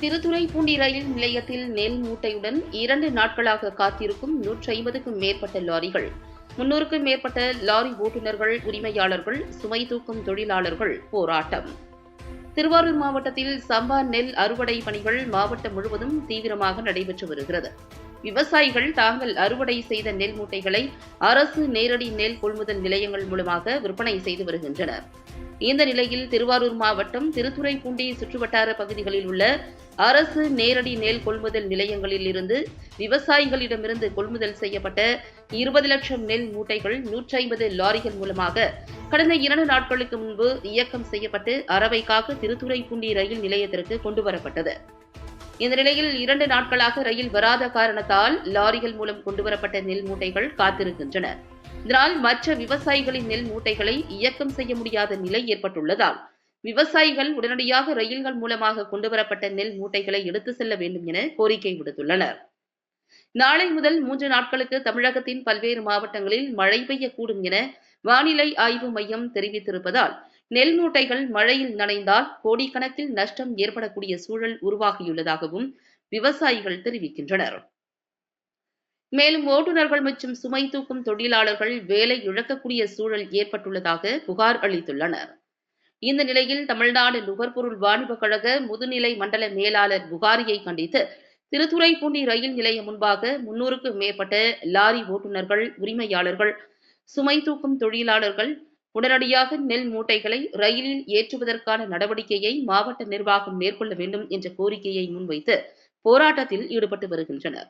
திருத்துறைப்பூண்டி ரயில் நிலையத்தில் நெல் மூட்டையுடன் இரண்டு நாட்களாக காத்திருக்கும் நூற்றி ஐம்பதுக்கும் மேற்பட்ட லாரிகள் முன்னூறுக்கும் மேற்பட்ட லாரி ஓட்டுநர்கள் உரிமையாளர்கள் சுமை தூக்கும் தொழிலாளர்கள் போராட்டம். திருவாரூர் மாவட்டத்தில் சம்பா நெல் அறுவடை பணிகள் மாவட்டம் முழுவதும் தீவிரமாக நடைபெற்று வருகிறது. விவசாயிகள் தாங்கள் அறுவடை செய்த நெல் மூட்டைகளை அரசு நேரடி நெல் கொள்முதல் நிலையங்கள் மூலமாக விற்பனை செய்து வருகின்றனர். இந்த நிலையில் திருவாரூர் மாவட்டம் திருத்துறைப்பூண்டி சுற்றுவட்டார பகுதிகளில் உள்ள அரசு நேரடி நெல் கொள்முதல் நிலையங்களில் இருந்து விவசாயிகளிடமிருந்து கொள்முதல் செய்யப்பட்ட இருபது லட்சம் நெல் மூட்டைகள் நூற்றி ஐம்பது லாரிகள் மூலமாக கடந்த இரண்டு நாட்களுக்கு முன்பு இயக்கம் செய்யப்பட்டு அரவைக்காக திருத்துறைப்பூண்டி ரயில் நிலையத்திற்கு கொண்டு வரப்பட்டது. இந்த நிலையில் இரண்டு நாட்களாக ரயில் வராத காரணத்தால் லாரிகள் மூலம் கொண்டுவரப்பட்ட நெல் மூட்டைகள் காத்திருக்கின்றன. இதனால் மற்ற விவசாயிகளின் நெல் மூட்டைகளை இயக்கம் செய்ய முடியாத நிலை ஏற்பட்டுள்ளதால் விவசாயிகள் உடனடியாக ரயில்கள் மூலமாக கொண்டுவரப்பட்ட நெல் மூட்டைகளை எடுத்து செல்ல வேண்டும் என கோரிக்கை விடுத்துள்ளனர். நாளை முதல் மூன்று நாட்களுக்கு தமிழகத்தின் பல்வேறு மாவட்டங்களில் மழை பெய்யக்கூடும் என வானிலை ஆய்வு மையம் தெரிவித்திருப்பதால் நெல் மூட்டைகள் மழையில் நனைந்தால் கோடிக்கணக்கில் நஷ்டம் ஏற்படக்கூடிய சூழல் உருவாகியுள்ளதாகவும் விவசாயிகள் தெரிவிக்கின்றனர். மேலும் ஓட்டுநர்கள் மற்றும் சுமை தூக்கும் தொழிலாளர்கள் வேலை இழக்கக்கூடிய சூழல் ஏற்பட்டுள்ளதாக புகார் அளித்துள்ளனர். இந்த நிலையில் தமிழ்நாடு நுகர்பொருள் வாணிபக் கழக முதுநிலை மண்டல மேலாளர் புகாரியை கண்டித்து திருத்துறைப்பூண்டி ரயில் நிலையம் முன்பாக முன்னூறுக்கும் மேற்பட்ட லாரி ஓட்டுநர்கள் உரிமையாளர்கள் சுமை தூக்கும் தொழிலாளர்கள் உடனடியாக நெல் மூட்டைகளை ரயிலில் ஏற்றுவதற்கான நடவடிக்கையை மாவட்ட நிர்வாகம் மேற்கொள்ள வேண்டும் என்ற கோரிக்கையை முன்வைத்து போராட்டத்தில் ஈடுபட்டு வருகின்றனர்.